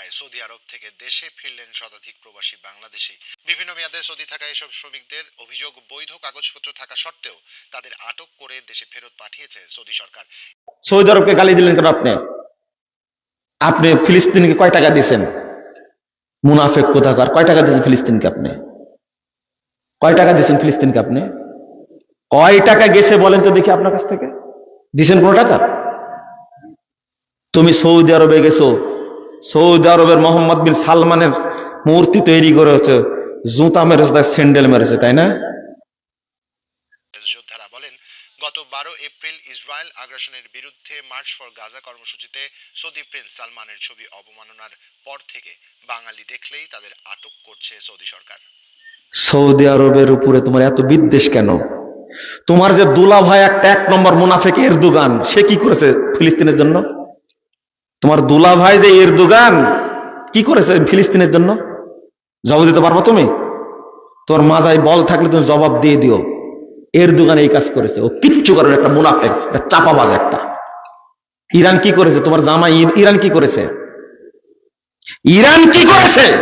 থাকায় সৌদি আরব থেকে দেশে ফিরলেন শতাধিক প্রবাসী বাংলাদেশি। বিভিন্ন মেয়াদে সৌদি থাকায় এসব শ্রমিকদের অভিযোগ, বৈধ কাগজপত্র থাকা সত্ত্বেও তাদের আটক করে দেশে ফেরত পাঠিয়েছে সৌদি সরকার। সৌদি আরবকে গালি দিলেন কেন আপনি? আপনি ফিলিস্তিনকে কয় টাকা দিয়েছেন? মুনাফেক কোথাকার? কয় টাকা দিয়েছেন ফিলিস্তিনকে আপনি? কয় টাকা দিয়েছেন ফিলিস্তিনকে আপনি? কয় টাকা গেছে বলেন তো দেখি আপনার কাছ থেকে। দিছেন কোনো টাকা? তুমি সৌদি আরবে গেছো সৌদি আরবের মোহাম্মদ বিন সালমানের মূর্তি তৈরি করে হচ্ছে জুতা মেরেছে তার স্যান্ডেল মেরেছে তাই না? যোদ্ধারা বলেন গত বারো এপ্রিল ইসরায়েল আগ্রাসনের বিরুদ্ধে মার্চ ফর গাজা কর্মসূচিতে সৌদি প্রিন্স সালমানের ছবি অবমাননার পর থেকে বাঙালি দেখলেই তাদের আটক করছে সৌদি সরকার। সৌদি আরবের উপরে তোমার এত বিদ্বেষ কেন? তোমার যে দুলা ভাই একটা এক নম্বর মুনাফেক এরদোগান সে কি করেছে ফিলিস্তিনের জন্য? তোমার দুলা ভাই যে এর দোকান কি করেছে ফিলিস্তিনের জন্য? জবাব দিতে পারব তুমি? তোর মাজায় বল থাকলে তুমি জবাব দিয়ে দিও। এরদোগান এই কাজ করেছে। ও কিচ্ছু করার একটা মুনাফেক, একটা চাপাবাজ একটা। ইরান কি করেছে? তোমার জামা ই- ইরান কি করেছে? ইরান কি করেছে?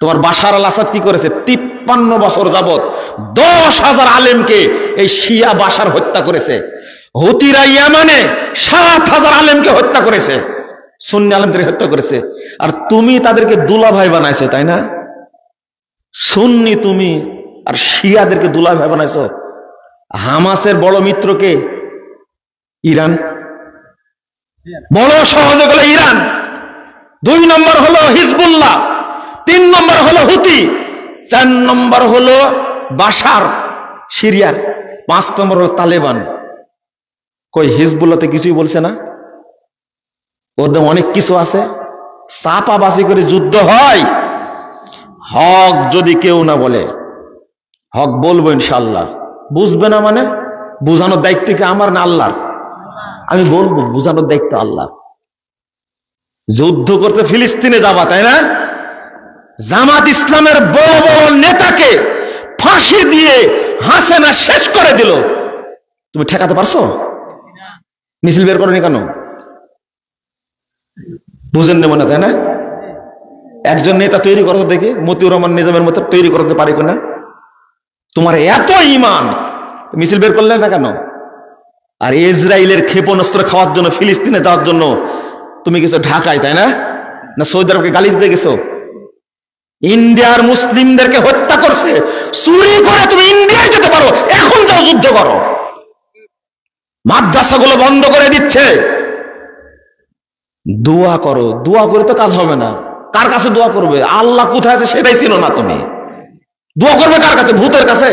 তোমার বাসার আল আসাদ কি করেছে? তিপ্পান্ন বছর যাবত দশ হাজার আলেমকে এই শিয়া বাশার হত্যা করেছে। হুতিরা ইয়ামানে সাত হাজার আলেমকে হত্যা করেছে, সুন্নি আলেমদের হত্যা করেছে। আর তুমি তাদেরকে দুলা ভাই বানাইছো, তাই না? সুন্নি তুমি আর শিয়াদেরকে দুলা ভাই বানাইছো। হামাসের বড় মিত্রকে ইরান। বড় সহযোগ হলো ইরান। দুই নম্বর হলো হিজবুল্লাহ, তিন নম্বর হলো হুতি, চার নম্বর হলো বাশার, সিরিয়ার, পাঁচ নম্বর হলো তালেবান। কই হিজবুল্লাতে কিছুই বলছে না? ওদের অনেক কিছু আছে। চাপাবাসি করে যুদ্ধ হয়। হক যদি কেউ না বলে, হক বলব ইনশাল্লাহ বুঝবে না মানে? বুঝানোর দায়িত্ব কি আমার না আল্লাহর? আমি বলব, বুঝানোর দায়িত্ব আল্লাহ যুদ্ধ করতে ফিলিস্তিনে যাবা, তাই না? জামাত ইসলামের বড় বড় নেতাকে ফাঁসি দিয়ে হাসেনা শেষ করে দিল। তুমি ঠেকাতে পারছ? মিছিল বের করনি কেন? বুঝেন নেব না তাই না? একজন নেতা তৈরি করতে দেখি, মতিউর রহমান নিজামের মতো তৈরি করতে পারি কিনা? তোমার এত ইমান মিছিল বের করলে না কেন? আর ইসরায়েলের ক্ষেপণাস্ত্র খাওয়ার জন্য, ফিলিস্তিনে যাওয়ার জন্য তুমি গেছো ঢাকায়, তাই না? না সৌদি আরবকে গালি দিতে গেছো? ইন্ডিয়ার মুসলিমদেরকে হত্যা করছে। চুরি করে তুমি ইন্ডিয়ায় যেতে পারো, এখন যাও যুদ্ধ করো। মাদ্রাসাগুলো বন্ধ করে দিচ্ছে। দোয়া করো। দোয়া করে তো কাজ হবে না। কার কাছে দোয়া করবে? আল্লাহ কোথায় আছে সেটাই ছিল না তুমি। দোয়া করবে কার কাছে? ভূতের কাছে।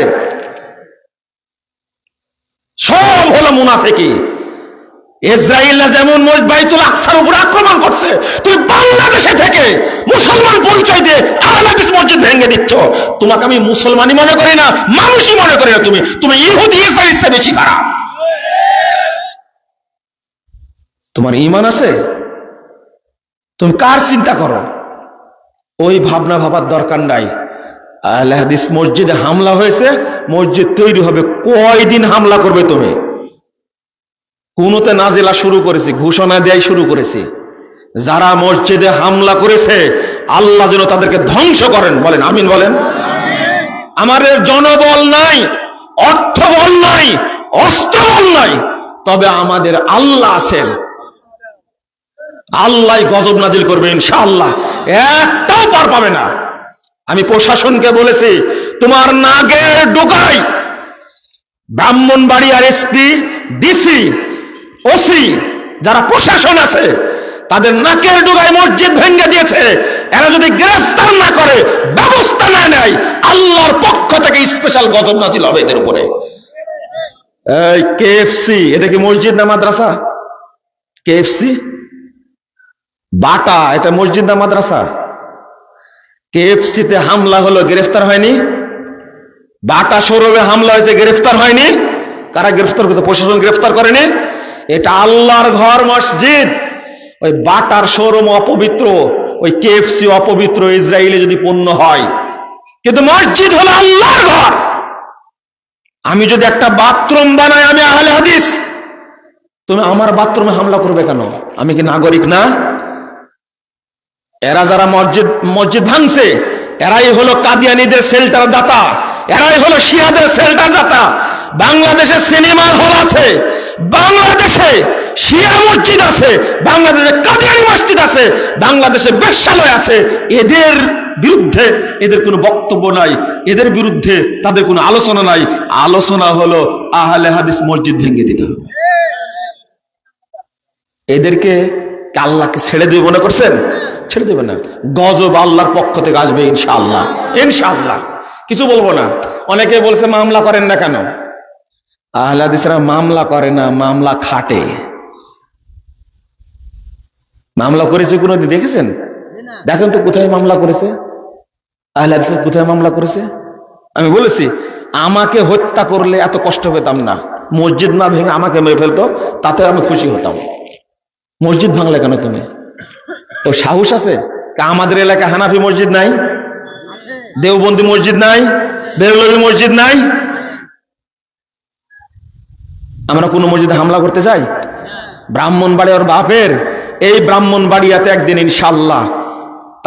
সব হলো মুনাফেকি। ইসরায়েল যেমন বাইতুল আকসার উপর আক্রমণ করছে, তুমি বাংলাদেশে থেকে মুসলমান পরিচয় দিয়ে আহলাদিস মসজিদ ভেঙে দিচ্ছ। তোমাকে আমি মুসলমানই মনে করি না, মানুষই মনে করি না তুমি। তুমি ইহুদি চেয়ে বেশি খারাপ তোমার ইমান আছে? তুমি কার চিন্তা করো? ওই ভাবনা ভাবার দরকার নাই। আহলে মসজিদে হামলা হয়েছে, মসজিদ তৈরি হবে। কয়দিন হামলা করবে তুমি? কোনতে নাজেলা শুরু করেছি, ঘোষণা দেয় শুরু করেছি। যারা মসজিদে হামলা করেছে, আল্লাহ যেন তাদেরকে ধ্বংস করেন। বলেন, আমিন বলেন। আমাদের জনবল নাই, অর্থবল নাই, অস্ত্রবল নাই, তবে আমাদের আল্লাহ আছেন। আল্লাহ গজব নাজিল করবে, ইনশাআল্লাহ। একটাও পার পাবে না। আমি প্রশাসনকে বলেছি, তোমার নাগের ডোকাই ব্রাহ্মণবাড়ি আর এসপি ডিসি ওসি যারা প্রশাসন আছে, তাদের নাকের ডুগায় মসজিদ ভেঙে দিয়েছে। এরা যদি গ্রেফতার না করে, ব্যবস্থা না নেয়, আল্লাহর পক্ষ থেকে স্পেশাল গজব নাজিল হবে এদের উপরে। কেএফসি এটা কি মসজিদ না মাদ্রাসা? কেএফসি বাটা, এটা মসজিদ না মাদ্রাসা? কেএফসি তে হামলা হলো, গ্রেফতার হয়নি? বাটা শোরুমে হামলা হয়েছে, গ্রেফতার হয়নি? কারা গ্রেফতার করতে প্রশাসন গ্রেফতার করেনি? এটা আল্লাহর ঘর মসজিদ। ওই বাটার শোরুম অপবিত্র, ওই কেএফসি অপবিত্র ইসরায়েলে যদি পণ্য হয়। কিন্তু মসজিদ হলো আল্লাহর ঘর। আমি যদি একটা বাথরুম বানাই, আমি আহলে হাদিস। তুমি আমার বাথরুমে হামলা করবে কেন? আমি কি নাগরিক না? এরা যারা মসজিদ মসজিদ ভাঙছে, এরাই হলো কাদিয়ানিদের সেল্টার দাতা, এরাই হলো শিয়াদের সেল্টার দাতা। বাংলাদেশে সিনেমা হল আছে, বাংলাদেশে শিয়া মসজিদ আছে, বাংলাদেশে কাদিয়ানি মসজিদ আছে, বাংলাদেশে বেশালয় আছে। এদের বিরুদ্ধে এদের কোনো বক্তব্য নাই, এদের বিরুদ্ধে তাদের কোনো আলোচনা নাই। আলোচনা হলো আহলে হাদিস মসজিদ ভেঙে দিতে হবে। এদেরকে আল্লাহকে ছেড়ে দেবে মনে করছেন? ছেড়ে দেবে না। গজব আল্লাহর পক্ষ থেকে আসবে ইনশাআল্লাহ। ইনশাআল্লাহ। কিছু বলব না। অনেকে বলছে, মামলা করেন না কেন? আহলাদিসরা মামলা করে না, মামলা খাটে। মামলা করেছে কোনো দেখেছেন? দেখেন তো কোথায় মামলা করেছে। আহলাদিস কোথায় মামলা করেছে? আমি বলেছি, আমাকে হত্যা করলে এত কষ্ট পেতাম না। মসজিদ না ভেঙে আমাকে মেরে ফেলতো, তাতে আমি খুশি হতাম। মসজিদ ভাঙলে কেন তুমি? তো সাহস আছে? আমাদের এলাকায় হানাফি মসজিদ নাই? দেওবন্দি মসজিদ নাই? বেরলভি মসজিদ নাই? আমরা কোন মসজিদে হামলা করতে যাই ব্রাহ্মণবাড়ি ওর বাপের। এই ব্রাহ্মণবাড়িয়াতে একদিন ইনশাল্লাহ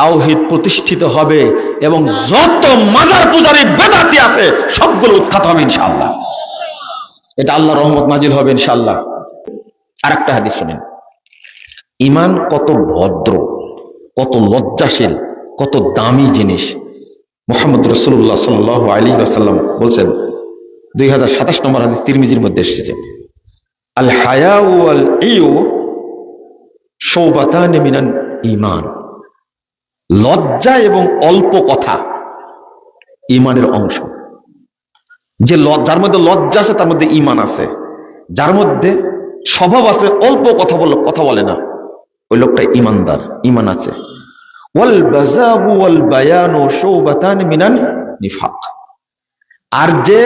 তাওহিদ প্রতিষ্ঠিত হবে এবং যত মাজার পূজারী বেদাতি আছে, সবগুলো উৎখাত হবে ইনশাল্লাহ এটা আল্লাহ রহমত নাজিল হবে ইনশাল্লাহ আরেকটা হাদিস শুনেন। ইমান কত ভদ্র, কত লজ্জাশীল, কত দামি জিনিস। মোহাম্মদ রসুল্লাহ সাল আলী আসাল্লাম বলছেন, দুই হাজার সাতাশ নম্বর হাদিস তিরমিজির মধ্যে এসেছে। আল হায়া ও আল ইউ সৌবাতান মিনান ইমান লজ্জা এবং অল্প কথা ইমানের অংশ। যে যার মধ্যে লজ্জা আছে, তার মধ্যে ইমান আছে। যার মধ্যে স্বভাব আছে, অল্প কথা বলে কথা বলে না। ওই লোকটা ইমানদার, ইমান আছে। মিনান আর যে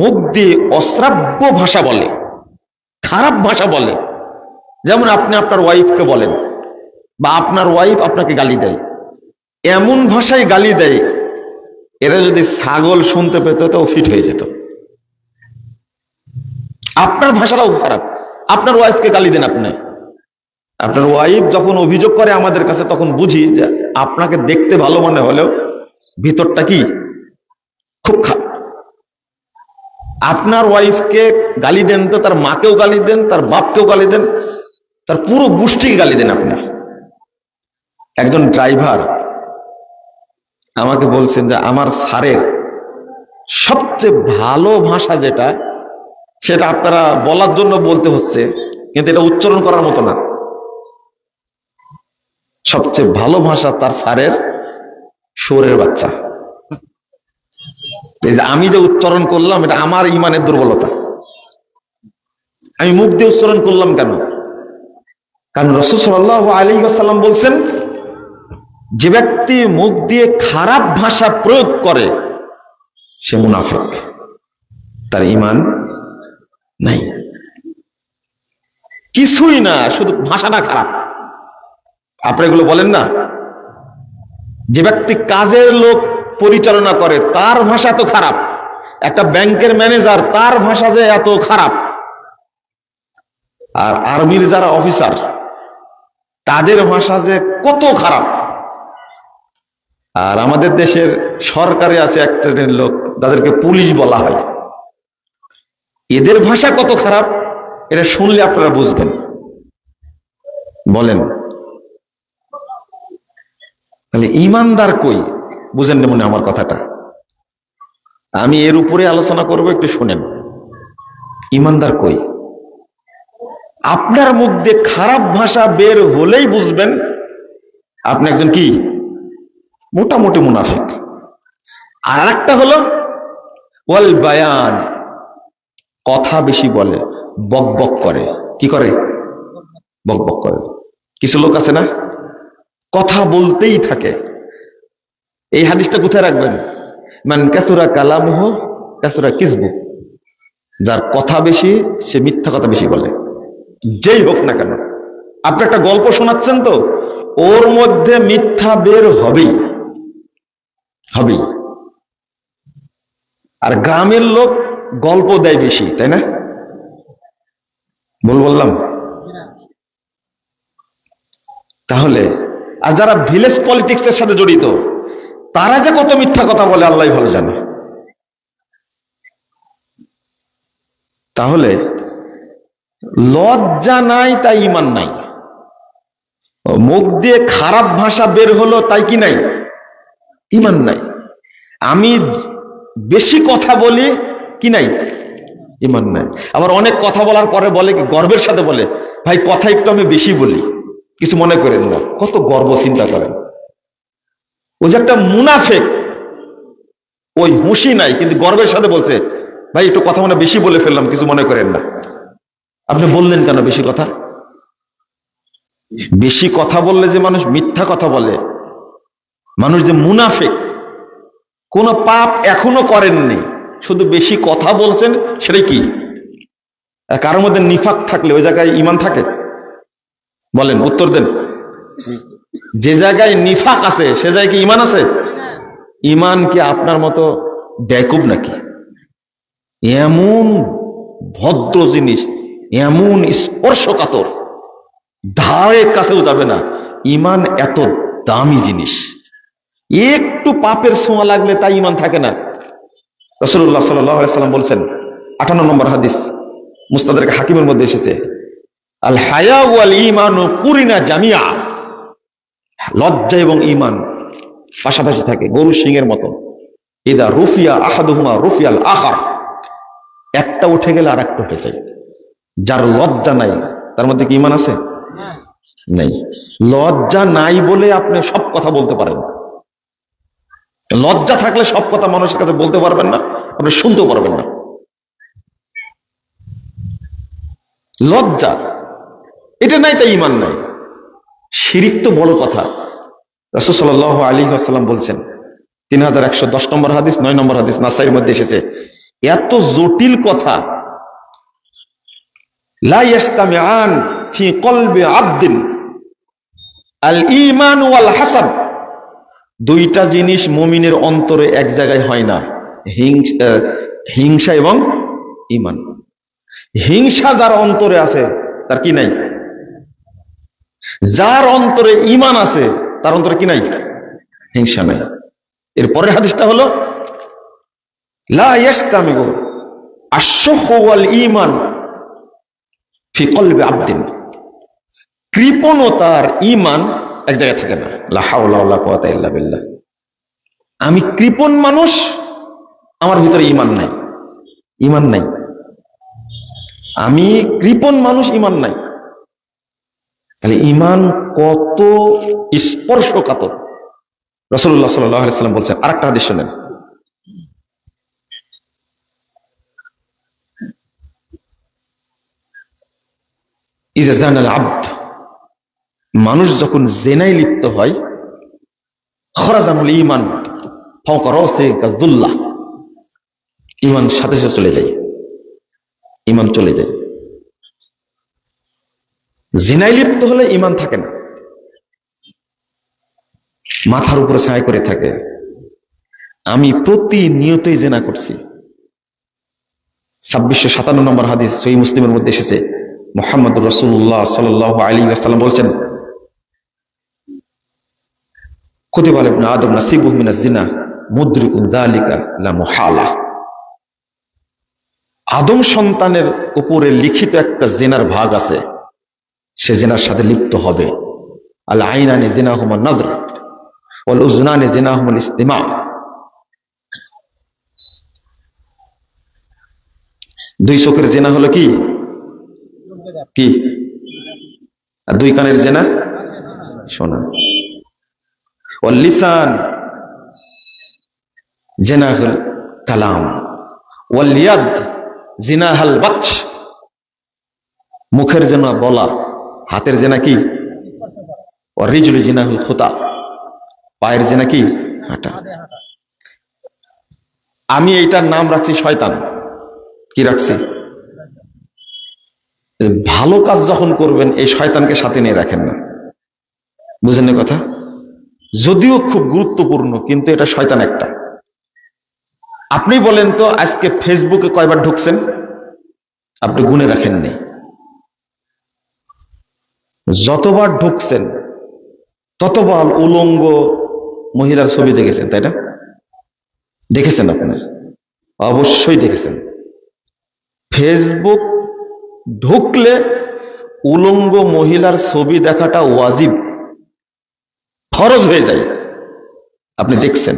মুখ দিয়ে অশ্রাব্য ভাষা বলে, খারাপ ভাষা বলে, যেমন আপনি আপনার ওয়াইফকে বলেন, বা আপনার ওয়াইফ আপনাকে গালি দেয়, এমন ভাষায় গালি দেয়, এরা যদি ছাগল শুনতে পেত তো ফিট হয়ে যেত। আপনার ভাষাটাও খারাপ, আপনার ওয়াইফকে গালি দেন আপনি। আপনার ওয়াইফ যখন অভিযোগ করে আমাদের কাছে, তখন বুঝি যে আপনাকে দেখতে ভালো মনে হলেও ভিতরটা কি? খুব খারাপ। আপনার ওয়াইফকে গালি দেন তো, তার মাকেও গালি দেন, তার বাপকেও গালি দেন, তার পুরো গোষ্ঠীকে গালি দেন আপনি। একজন ড্রাইভার আমাকে বলছেন যে আমার স্যারের সবচেয়ে ভালো ভাষা যেটা, সেটা আপনারা বলার জন্য বলতে হচ্ছে, কিন্তু এটা উচ্চারণ করার মতো না। সবচেয়ে ভালো ভাষা তার স্যারের সুরের বাচ্চা। এই যে আমি যে উচ্চারণ করলাম, এটা আমার ইমানের দুর্বলতা। আমি মুখ দিয়ে উচ্চারণ করলাম কেন? কারণ রসুল সাল্লাহ আলী আসাল্লাম বলছেন, যে ব্যক্তি মুখ দিয়ে খারাপ ভাষা প্রয়োগ করে, সে মুনাফিক। তার ইমান নাই। কিছুই না, শুধু ভাষাটা খারাপ। আপনি এগুলো বলেন না। যে ব্যক্তি কাজের লোক পরিচালনা করে, তার ভাষা তো খারাপ। একটা ব্যাংকের ম্যানেজার, তার ভাষা যে এত খারাপ। আর আর্মির যারা অফিসার, তাদের ভাষা যে কত খারাপ। আর আমাদের দেশের সরকারে আছে এক শ্রেণির লোক, তাদেরকে পুলিশ বলা হয়। এদের ভাষা কত খারাপ, এটা শুনলে আপনারা বুঝবেন। বলেন। তাহলে ইমানদার কই? বুঝেন না মনে আমার কথাটা। আমি এর উপরে আলোচনা করব, একটু শুনেন। ইমানদার কই? আপনার মুখ দিয়ে খারাপ ভাষা বের হলেই বুঝবেন আপনি একজন কি? মোটামুটি মুনাফিক। আর একটা হলো, ওয়াল বায়ান, কথা বেশি বলে বক বক করে। কি করে? বক বক করে। কিছু লোক আছে না? কথা বলতেই থাকে। এই হাদিসটা কোথায় রাখবেন? মান কাসুরা কালামহ, কাসুরা কিসবু। যার কথা বেশি, সে মিথ্যা কথা বেশি বলে। যেই হোক না কেন। আপনি একটা গল্প শোনাচ্ছেন তো, ওর মধ্যে মিথ্যা বের হবেই। হবেই। আর গ্রামের লোক গল্প দেয় বেশি, তাই না? বল বললাম? তাহলে আর যারা ভিলেজ পলিটিক্স এর সাথে জড়িত, তারা যে কত মিথ্যা কথা বলে, আল্লাহ ভালো জানে। তাহলে, লজ্জা নাই, তাই ইমান নাই। মুখ দিয়ে খারাপ ভাষা বের হলো, তাই কি নাই? ইমান নাই। আমি বেশি কথা বলি, কি নাই? ইমান নাই। আবার অনেক কথা বলার পরে বলে গর্বের সাথে বলে, ভাই, কথা একটু আমি বেশি বলি। কিছু মনে করেন না। কত গর্ব চিন্তা করেন। ও যে একটা মুনাফেক, ওই হুঁশি নাই, কিন্তু গর্বের সাথে বলছে, ভাই, একটু কথা মানে বেশি বলে ফেললাম, কিছু মনে করেন না। আপনি বললেন কেন বেশি কথা? বেশি কথা বললে যে মানুষ মিথ্যা কথা বলে। মানুষ যে মুনাফেক, কোন পাপ এখনও করেননি। শুধু বেশি কথা বলছেন, সেটাই কি? কারোর মধ্যে নিফাক থাকলে, ওই জায়গায় ইমান থাকে? বলেন, উত্তর দেন। যে জায়গায় নিফাক আছে, সে জায়গায় কি ইমান আছে? ইমান কি আপনার মতো বেকুব নাকি? এমন ভদ্র জিনিস, এমন স্পর্শকাতর, ধারে কাছেও যাবে না। ইমান এত দামি জিনিস। একটু পাপের ছোঁয়া লাগলে তাই ইমান থাকে না। রসুল্লাহ সাল্লাম বলছেন আঠান্ন নম্বর হাদিস মুস্তাদের হাকিমের মধ্যে এসেছে। আল হায়া ওয়াল ইমান কুরিনা জামিয়া লজ্জা এবং ইমান পাশাপাশি থাকে, গরু সিংয়ের মতো। ইদা রুফিয়া আহাদুহুমা রুফিয়াল আহার একটা উঠে গেলে আর একটা উঠে যায়। যার লজ্জা নাই, তার মধ্যে কি ইমান আছে? নেই। লজ্জা নাই বলে আপনি সব কথা বলতে পারেন। লজ্জা থাকলে সব কথা মানুষের কাছে বলতে পারবেন না, আপনি শুনতেও পারবেন না। লজ্জা এটা নাই, তাই ইমান নাই। শিরিক তো বড় কথা। রসুল সাল আলী আসাল্লাম বলছেন, তিন হাজার একশো দশ নম্বর হাদিস, নয় নম্বর হাদিস নাসাইয়ের মধ্যে এসেছে, এত জটিল কথা। দুইটা জিনিস মুমিনের অন্তরে এক জায়গায় হয় না, হিংসা এবং ইমান হিংসা যার অন্তরে আছে, তার কি নাই? যার অন্তরে ইমান আছে, তার অন্তরে কি নাই? হিংসা নাই। এর পরের হাদিসটা হলো, লা ইয়াস্তামিউ আশ-শুহ ওয়াল ঈমান ফি কলবি আবদিন। কৃপণতার ইমান এক জায়গায় থাকে না। লা হাওলা ওয়ালা কুওয়াতা ইল্লা বিল্লাহ। আমি কৃপণ মানুষ, আমার ভিতরে ইমান নাই। ইমান নাই। আমি কৃপণ মানুষ ইমান নাই। তাহলে ইমান কত স্পর্শকাতর? রসুল্লাহ সাল্লাম বলছেন আর একটা হাদিস শোনেন। ইজাজান আব্দ, মানুষ যখন জেনাই লিপ্ত হয় খরাজানুল ইমান ফাউকারুল্লাহ ইমান সাথে সাথে চলে যায়। ইমান চলে যায়। জেনাই লিপ্ত হলে ইমান থাকে না। মাথার উপরে ছায় করে থাকে। আমি প্রতিনিয়তই জেনা করছি। ছাব্বিশশো সাতান্ন নম্বর হাদিস সই মুসলিমের মধ্যে এসেছে। মোহাম্মদ রসুল্লাহ সাল আলী আসসালাম বলছেন, কুতিব আলাইহিম আদম মিনাজ জিনা লা আদম সন্তানের উপরে লিখিত একটা জেনার ভাগ আছে। সে জেনার সাথে লিপ্ত হবে। আল আইনানে জিনাহুমা নজর, ওয়াল উজনানে জিনাহুমুল ইস্তিমা। দুই চোখের জেনা হলো কি? কি? আর দুই কানের জেনা? শোনা। ওয়াল লিসান জেনাহুল কালাম। ওয়াল ইয়াদ জিনাহাল বাতশ। মুখের জেনা বলা। হাতের জেনা কি? ও রিজুল জিনাহুল খুতা। পায়ের জেনা কি? হাঁটা। আমি এইটার নাম রাখছি শয়তান। কি রাখছি? ভালো কাজ যখন করবেন, এই শয়তানকে সাথে নিয়ে রাখেন না। বুঝেন না কথা? যদিও খুব গুরুত্বপূর্ণ, কিন্তু এটা শয়তান একটা। আপনি বলেন তো, আজকে ফেসবুকে কয়বার ঢুকছেন? আপনি গুনে রাখেননি। যতবার ঢুকছেন, ততবার উলঙ্গ মহিলার ছবি দেখেছেন, তাই না? দেখেছেন আপনার? অবশ্যই দেখেছেন। ফেসবুক ঢুকলে উলঙ্গ মহিলার ছবি দেখাটা ওয়াজিব। ফরজ হয়ে যায়। আপনি দেখছেন।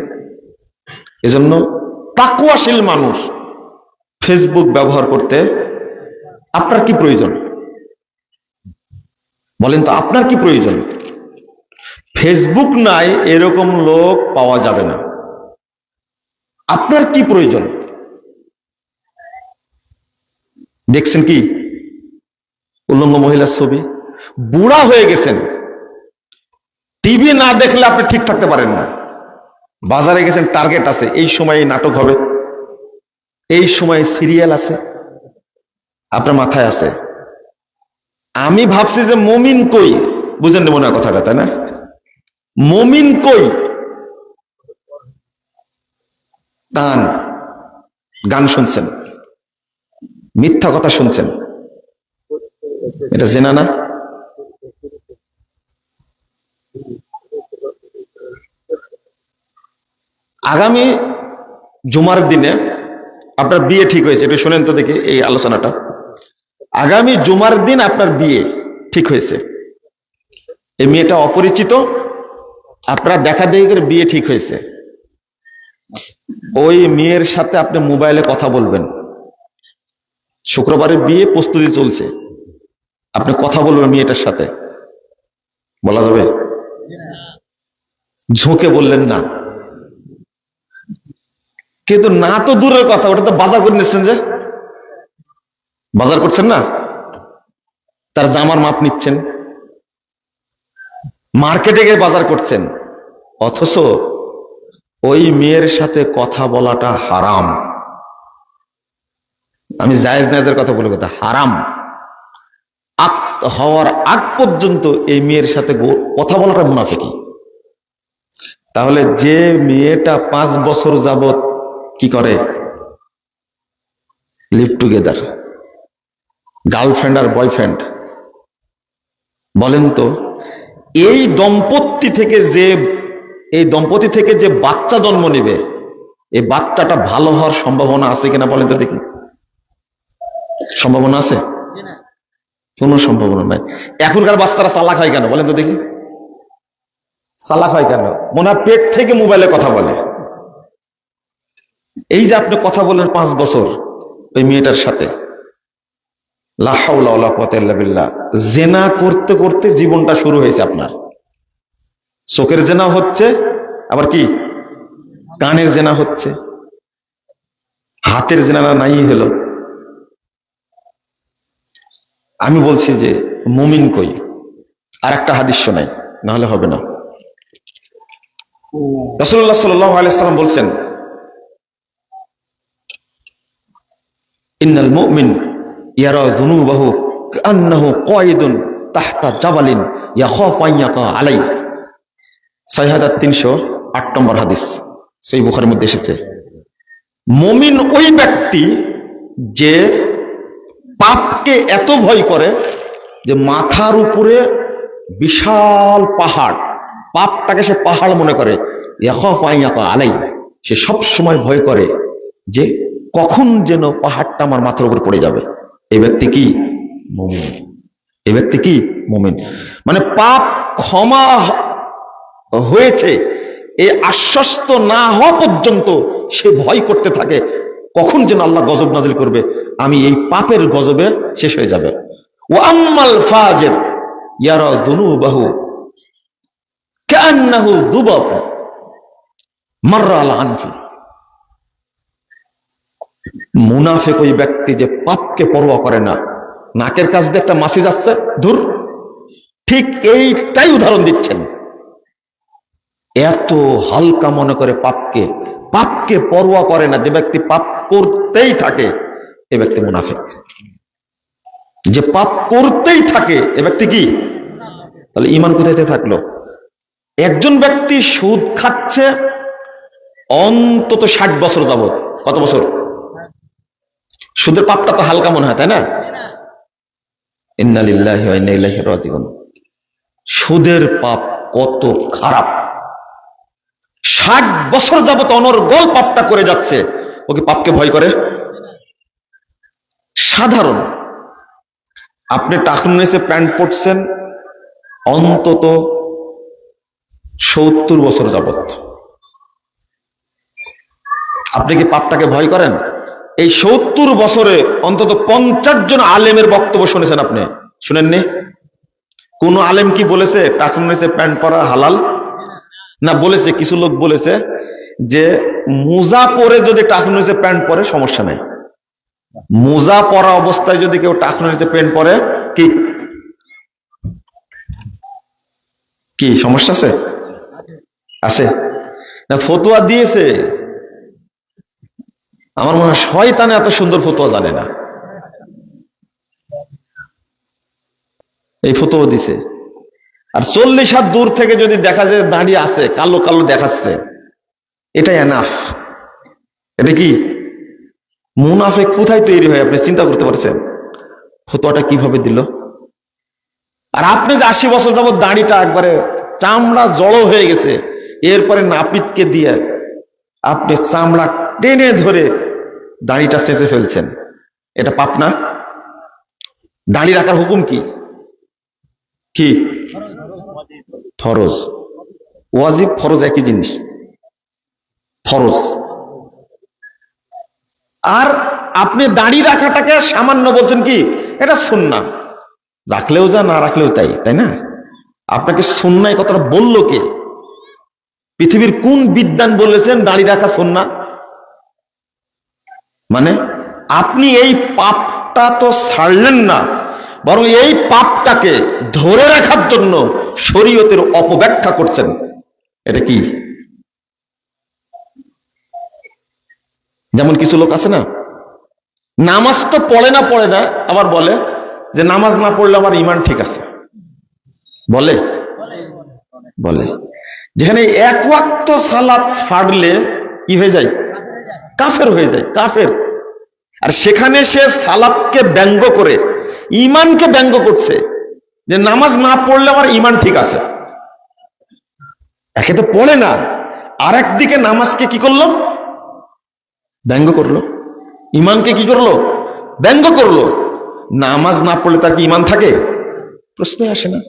এজন্য তাকুয়াশীল মানুষ ফেসবুক ব্যবহার করতে আপনার কি প্রয়োজন? বলেন তো, আপনার কি প্রয়োজন? ফেসবুক নাই, এরকম লোক পাওয়া যাবে না। আপনার কি প্রয়োজন? দেখছেন কি? উল্লঙ্গ মহিলার ছবি। বুড়া হয়ে গেছেন। টিভি না দেখলে আপনি ঠিক থাকতে পারেন না। বাজারে গেছেন টার্গেট আছে। এই সময় নাটক হবে। এই সময় সিরিয়াল আছে। আপনার মাথায় আছে। আমি ভাবছি যে মমিন কই? বুঝেন মনে হয় কথাটা, তাই না? মমিন কই? গান গান শুনছেন। মিথ্যা কথা শুনছেন। এটা জেনা না? আগামী জুমার দিনে আপনার বিয়ে ঠিক হয়েছে একটু শোনেন তো দেখি এই আলোচনাটা। আগামী জুমার দিন আপনার বিয়ে ঠিক হয়েছে। এই মেয়েটা অপরিচিত, আপনার দেখা দেখি করে বিয়ে ঠিক হয়েছে। ওই মেয়ের সাথে আপনি মোবাইলে কথা বলবেন। শুক্রবারে বিয়ে প্রস্তুতি চলছে। আপনি কথা বলবেন মেয়েটার সাথে। বলা যাবে? ঝোঁকে বললেন না। কিন্তু না তো দূরের কথা, ওটা তো বাজার করে নিচ্ছেন যে। বাজার করছেন না? তার জামার মাপ নিচ্ছেন। মার্কেটে গিয়ে বাজার করছেন। অথচ ওই মেয়ের সাথে কথা বলাটা হারাম। আমি জায়েজ নাজের কথা বলে কথা, হারাম। হওয়ার আগ পর্যন্ত এই মেয়ের সাথে কথা বলাটা মুনাফিকি। তাহলে যে মেয়েটা পাঁচ বছর যাবত কি করে? লিভ টুগেদার গার্লফ্রেন্ড আর বয়ফ্রেন্ড। বলেন তো, এই দম্পতি থেকে যে, এই দম্পতি থেকে যে বাচ্চা জন্ম নেবে, এই বাচ্চাটা ভালো হওয়ার সম্ভাবনা আছে কিনা বলেন তো দেখি। সম্ভাবনা আছে? কোনো সম্ভাবনা নাই। এখনকার বাচ্চারা চালাক হয় কেন বলেন তো দেখি। চালাক হয় কেন? মনে হয় পেট থেকে মোবাইলে কথা বলে। এই যে আপনি কথা বলেন পাঁচ বছর ওই মেয়েটার সাথে। জেনা করতে করতে জীবনটা শুরু হয়েছে আপনার। চোখের জেনা হচ্ছে, আবার কি? কানের জেনা হচ্ছে। হাতের জেনা নাই হলো। আমি বলছি যে, মুমিন কই? আর একটা হাদিস শোনাই, নাহলে হবে না। রসুল্লাহ সাল্লাহ বলছেন, ইন্নাল মুমিন ইয়ারা যুনুবাহু কান্নাহু কায়িদুন তাহতা জাবালিন ইয়াখাফু আন ইয়াকা আলাই। 6308 নম্বর হাদিস। সেই বুখারীর মধ্যে এসেছে, মুমিন ওই ব্যক্তি যে পাপকে এত ভয় করে যে মাথার উপরে বিশাল পাহাড়, পাপটাকে সে পাহাড় মনে করে আলাই। সে সব সময় ভয় করে যে কখন যেন পাহাড়টা আমার মাথার উপর পড়ে যাবে। এই ব্যক্তি কি? মুমিন। এই ব্যক্তি কি? মুমিন। মানে পাপ ক্ষমা হয়েছে এই আশ্বস্ত না হওয়া পর্যন্ত সে ভয় করতে থাকে। কখন যেন আল্লাহ গজব নাজিল করবে? আমি এই পাপের গজবে শেষ হয়ে যাবে। ও আম্মাল ফাজের ইয়ারা দুনুবাহু কান্নাহু দুবাব মাররা আলা আনফি। মুনাফেক ওই ব্যক্তি যে পাপকে পরোয়া করে না, নাকের কাছ দিয়ে একটা মাসি যাচ্ছে দূর ঠিক এইটাই উদাহরণ দিচ্ছেন। এত হালকা মনে করে পাপকে পাপকে পরোয়া করে না, যে ব্যক্তি পাপ করতেই থাকে, এ ব্যক্তি মুনাফেক। যে পাপ করতেই থাকে, এ ব্যক্তি কি? তাহলে ইমান কোথায় থাকল? একজন ব্যক্তি সুদ খাচ্ছে অন্তত ষাট বছর যাবত কত বছর? সুদের পাপটা তো হালকা মনে হয়, তাই না? সুদের পাপ কত খারাপ। ষাট বছর যাবত অনর্গল পাপটা করে যাচ্ছে। ওকে পাপকে ভয় করে? সাধারণ। আপনি টাকুন এসে প্যান্ট পরছেন অন্তত সত্তর বছর যাবত আপনি কি পাপটাকে ভয় করেন? এই সত্তর বছরে অন্তত পঞ্চাশ জন আলেমের বক্তব্য শুনেছেন আপনি। শুনেননি? কোন আলেম কি বলেছে টাকুন এসে প্যান্ট পরা, হালাল? না, বলেছে, কিছু লোক বলেছে যে মোজা পরে যদি টাকুন এসে প্যান্ট পরে সমস্যা নাই। মোজা পরা অবস্থায় যদি কেউ টাকুন এসে প্যান্ট পরে, কি? কি, সমস্যা আছে? আছে। না, ফতোয়া দিয়েছে আমার মনে হয় শয়তানে এত সুন্দর ফতোয়া জানে না। এই ফতোয়া দিছে। আর চল্লিশ হাত দূর থেকে যদি দেখা যায় দাঁড়িয়ে আছে, কালো কালো দেখাচ্ছে এটা এনাফ এটা কি? মুনাফে কোথায় তৈরি হয় আপনি চিন্তা করতে পারছেন? ফতোয়াটা কীভাবে দিল? আর আপনি যে আশি বছর যাবত দাড়িটা একবারে চামড়া জড়ো হয়ে গেছে, এরপরে নাপিতকে দিয়ে আপনি চামড়া টেনে ধরে দাড়িটা চেঁচে ফেলছেন। এটা পাপ না? দাড়ি রাখার হুকুম কি? কি? ফরজ। ওয়াজিব, ফরজ একই জিনিস। ফরজ। আর আপনি দাড়ি রাখাটাকে সামান্য বলছেন কি? এটা সুন্না রাখলেও যা, না রাখলেও তাই তাই না? আপনাকে সুন্নায় কথাটা বলল কে? পৃথিবীর কোন বিদ্যান বলেছেন দাড়ি রাখা সুন্না মানে আপনি এই পাপটা তো ছাড়লেন না, বরং এই পাপটাকে ধরে রাখার জন্য শরীয়তের অপব্যাখ্যা করছেন। এটা কি? যেমন কিছু লোক আছে না, নামাজ তো পড়ে না পড়ে না, আবার বলে যে নামাজ না পড়লে আমার ইমান ঠিক আছে। বলে? বলে। যেখানে এক ওয়াক্ত সালাত ছাড়লে কি হয়ে যায়? কাফের হয়ে যায়, কাফের। আর সেখানে সে সালাতকে ব্যঙ্গ করে ইমানকে ব্যঙ্গ করছে, যে নামাজ না পড়লে আমার ইমান ঠিক আছে। একে তো পড়ে না আর একদিকে নামাজকে কি করল? ব্যঙ্গ করল। ইমানকে কি করল? ব্যঙ্গ করল। নামাজ না পড়লে তার কি ইমান থাকে? প্রশ্নই আসে না।